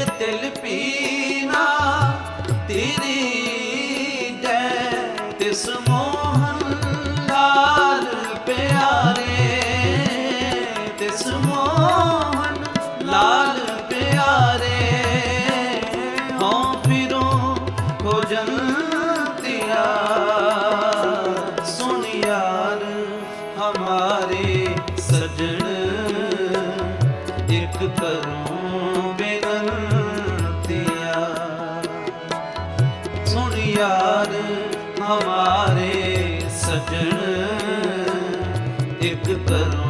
ਇੱਕ ਤਿਲ ਪੀਨਾ ਤੇਰੀ ਜੈ ਲਾਲ ਪਿਆਰੇ ਲਾਲ ਪਿਆਰੇ, ਹਉ ਫਿਰੋ ਖੋਜਨ ਤਿਆ ਸੁਣ ਯਾਰ ਹਮਾਰੇ ਸਜਣ, ਇੱਕ ਕਰੋ ਸੁਣ ਯਾਰ ਹਮਾਰੇ ਸਜਣ ਇੱਕ ਕਰੂੰ